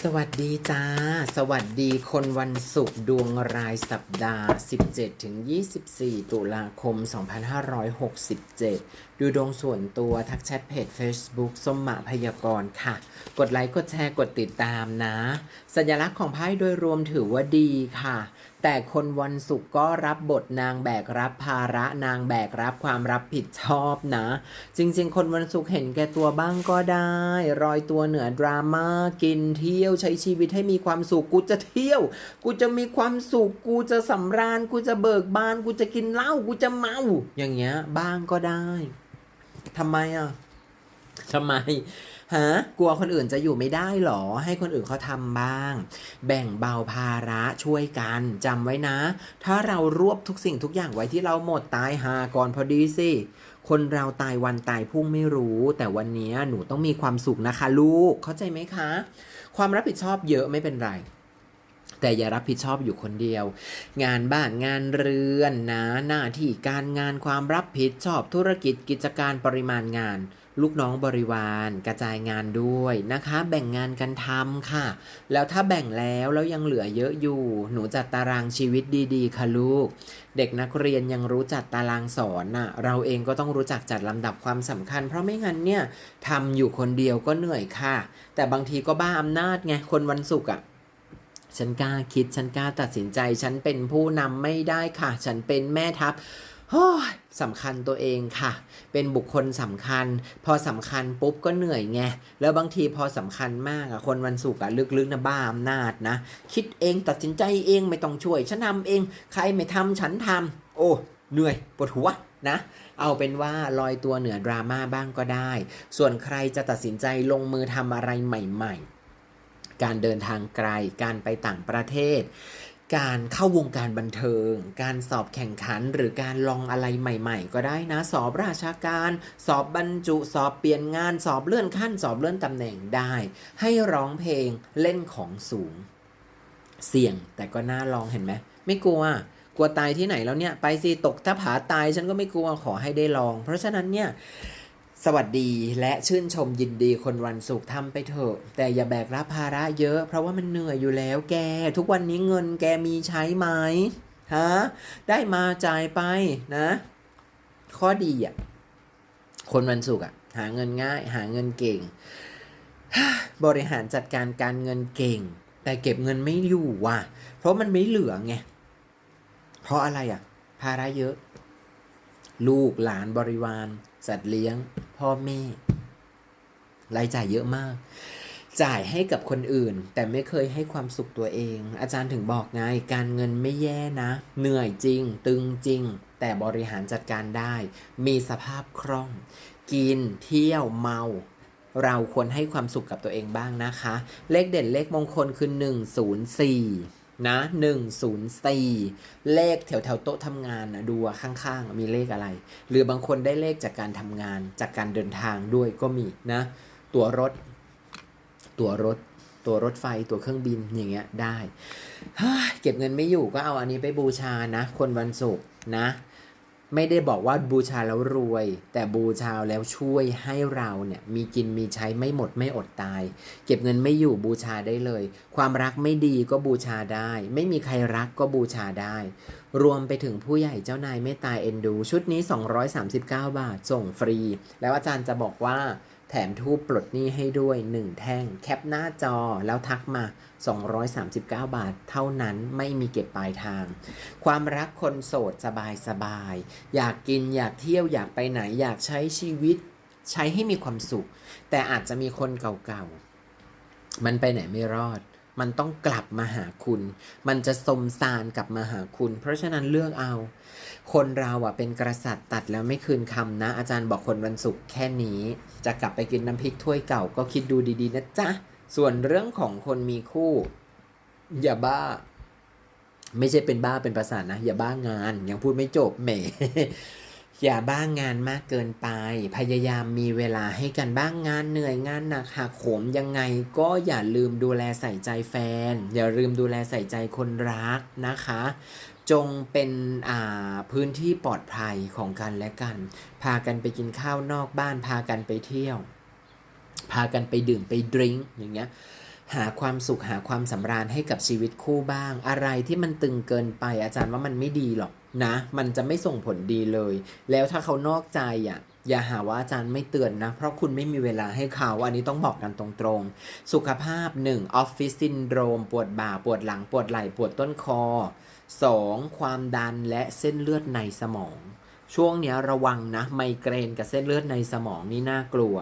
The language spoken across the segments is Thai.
สวัสดีจ้า สวัสดีคนวันศุกร์ดวงรายสัปดาห์ 17ถึง24 ตุลาคม 2567 ดูดวงส่วนตัวทักแชทเพจ Facebook ส้มหมาพยากรณ์ค่ะ กดไลค์ กดแชร์ กดติดตามนะ สัญลักษณ์ของไพ่โดยรวมถือว่าดีค่ะ แต่คนวันศุกร์ก็รับบทนางแบกรับภาระนางแบกรับความรับผิดชอบนะ จริง ๆ คนวันศุกร์เห็นแก่ตัวบ้างก็ได้ รอยตัวเหนือดราม่ากินเที่ยวใช้ชีวิตให้มีความสุขกูจะเที่ยว กูจะมีความสุขกูจะสำราญ กูจะเบิกบาน กูจะกินเหล้ากูจะเมา อย่างเงี้ยบ้างก็ได้ทำไมอะทำไม ฮะกลัวคนอื่นจะอยู่ไม่ได้หรอ ให้คนอื่นเขาทำบ้าง แบ่งเบาภาระช่วยกันจำไว้นะ ถ้าเรารวบทุกสิ่งทุกอย่างไว้ที่เราหมดตายหาก่อนพอดีสิคนเราตายวันตายพรุ่งไม่รู้ แต่วันนี้หนูต้องมีความสุขนะคะ ลูกเข้าใจไหมคะ ความรับผิดชอบเยอะไม่เป็นไร แต่อย่ารับผิดชอบอยู่คนเดียว งานบ้านงานเรือนนะหน้าที่การงานความรับผิดชอบธุรกิจกิจการปริมาณงาน ลูกน้องบริวาร กระจายงานด้วยนะคะ แบ่งงานกันทำค่ะ แล้วถ้าแบ่งแล้วแล้วยังเหลือเยอะอยู่ หนูจัดตารางชีวิตดีๆ ค่ะลูก เด็กนักเรียนยังรู้จัดตารางสอนน่ะเราเองก็ต้องรู้จักจัดลำดับความสำคัญ เพราะไม่งั้นเนี่ยทำอยู่คนเดียวก็เหนื่อยค่ะ แต่บางทีก็บ้าอำนาจไงคนวันศุกร์อะ ฉันกล้าคิดฉันกล้าตัดสินใจ ฉันเป็นผู้นำไม่ได้ค่ะ ฉันเป็นแม่ทัพสำคัญตัวเองค่ะ เป็นบุคคลสำคัญ พอสำคัญปุ๊บก็เหนื่อยไง แล้วบางทีพอสำคัญมากอะคนวันศุกร์อะลึกๆนะบ้าอำนาจนะ คิดเองตัดสินใจเองไม่ต้องช่วย ฉันทำเอง ใครไม่ทำฉันทำโอ้ เหนื่อยปวดหัวนะ เอาเป็นว่าลอยตัวเหนือดราม่าบ้างก็ได้ ส่วนใครจะตัดสินใจลงมือทำอะไรใหม่ ๆ การเดินทางไกล การไปต่างประเทศ การเข้าวงการบันเทิง การสอบแข่งขันหรือการลองอะไรใหม่ ๆ ก็ได้นะ สอบราชการ สอบบรรจุ สอบเปลี่ยนงาน สอบเลื่อนขั้น สอบเลื่อนตำแหน่งได้ ให้ร้องเพลงเล่นของสูง เสี่ยงแต่ก็น่าลองเห็นไหมไม่กลัวกลัวตายที่ไหนแล้วเนี่ย ไปสิตกถ้าผาตายฉันก็ไม่กลัวขอให้ได้ลอง เพราะฉะนั้นเนี่ย สวัสดีและชื่นชมยินดีคนวันศุกร์ทำไปเถอะ แต่อย่าแบกรับภาระเยอะ เพราะว่ามันเหนื่อยอยู่แล้วแก ทุกวันนี้เงินแกมีใช้ไหมฮะได้มาจ่ายไปนะ ข้อดีอะ คนวันศุกร์อะ หาเงินง่าย หาเงินเก่ง บริหารจัดการการเงินเก่ง แต่เก็บเงินไม่อยู่ว่ะ เพราะมันไม่เหลือไง เพราะอะไรอะ ภาระเยอะ ลูกหลานบริวาร สัตว์เลี้ยง พ่อแม่รายจ่ายเยอะมาก จ่ายให้กับคนอื่น แต่ไม่เคยให้ความสุขตัวเอง อาจารย์ถึงบอกไงการเงินไม่แย่นะ เหนื่อยจริง ตึงจริง แต่บริหารจัดการได้ มีสภาพคล่อง กินเที่ยวเมา เราควรให้ความสุขกับตัวเองบ้างนะคะ เลขเด่นเลขมงคลคือ 104 นะ104เลขแถวแถวๆโต๊ะทำงานนะดูอะข้างๆ มีเลขอะไร หรือบางคนได้เลขจากการทำงานจากการเดินทางด้วยก็มีนะ ตั๋วรถ ตั๋วรถ ตั๋วรถไฟตั๋วเครื่องบินอย่างเงี้ยได้ เก็บเงินไม่อยู่ก็เอาอันนี้ไปบูชานะ คนวันศุกร์นะ ไม่ได้บอกว่าบูชาแล้วรวย แต่บูชาแล้วช่วยให้เราเนี่ยมีกินมีใช้ไม่หมดไม่อดตาย เก็บเงินไม่อยู่บูชาได้เลย ความรักไม่ดีก็บูชาได้ ไม่มีใครรักก็บูชาได้ รวมไปถึงผู้ใหญ่เจ้านายไม่ตายเอ็นดู ชุดนี้ 239 บาทส่งฟรี แล้วอาจารย์จะบอกว่า แถมทูปปลดหนี้ให้ด้วย 1 แท่ง แคปหน้าจอแล้วทักมา 239 บาท เท่านั้นไม่มีเก็บปลายทาง ความรักคนโสดสบายสบายๆอยากกินอยากเที่ยวอยากไปไหนอยากใช้ชีวิต ใช้ให้มีความสุข แต่อาจจะมีคนเก่าๆ มันไปไหนไม่รอด มันต้องกลับมาหาคุณ มันจะสมสารกลับมาหาคุณ เพราะฉะนั้นเลือกเอา คนเราอะเป็นกษัตริย์ตัดแล้วไม่คืนคำนะ อาจารย์บอกคนวันศุกร์แค่นี้ จะกลับไปกินน้ำพริกถ้วยเก่าก็คิดดูดีๆนะจ๊ะ ส่วนเรื่องของคนมีคู่ อย่าบ้า ไม่ใช่เป็นบ้าเป็นประสาทนะ อย่าบ้างาน ยังพูดไม่จบแหม อย่าบ้างงานมากเกินไป พยายามมีเวลาให้กันบ้างงานเหนื่อยงานหนักหักโหมยังไงก็อย่าลืมดูแลใส่ใจแฟน อย่าลืมดูแลใส่ใจคนรักนะคะ จงเป็นอ่าพื้นที่ปลอดภัยของกันและกัน พากันไปกินข้าวนอกบ้าน พากันไปเที่ยว พากันไปดื่มไปดริงก์อย่างเงี้ยหาความสุขหาความสำราญให้กับชีวิตคู่บ้าง อะไรที่มันตึงเกินไปอาจารย์ว่ามันไม่ดีหรอก นะ มันจะไม่ส่งผลดีเลย แล้วถ้าเขานอกใจอะอย่าหาว่าอาจารย์ไม่เตือนนะ เพราะคุณไม่มีเวลาให้เขา อันนี้ต้องบอกกันตรงๆ สุขภาพ 1. ออฟฟิศซินโดรม ปวดบ่า ปวดหลัง ปวดไหล่ ปวดต้นคอ 2. ความดันและเส้นเลือดในสมอง ช่วงนี้ระวังนะ ไมเกรนกับเส้นเลือดในสมองนี่น่ากลัว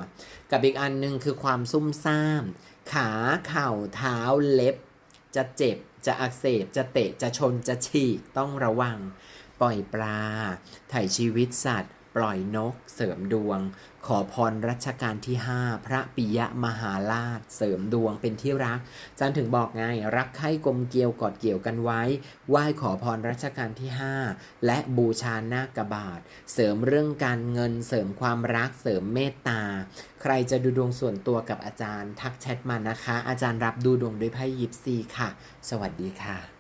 กับอีกอันหนึ่งคือความซุ่มซ่าม ขาเข่าเท้าเล็บ จะเจ็บ จะอักเสบ จะเตะ จะชน จะฉีก ต้องระวัง ปล่อยปลา ถ่ายชีวิตสัตว์ ปล่อยนก เสริมดวง ขอพรรัชกาลที่ 5 พระปิยมหาราช เสริมดวงเป็นที่รักจันถึงบอกไง รักใคร่กลมเกลียวกอดเกี่ยวกันไว้ ไหว้ขอพรรัชกาลที่ 5 และบูชานาคบาท เสริมเรื่องการเงิน เสริมความรัก เสริมเมตตา ใครจะดูดวงส่วนตัวกับอาจารย์ ทักแชทมานะคะ อาจารย์รับดูดวงด้วยไพ่ยิปซีค่ะ สวัสดีค่ะ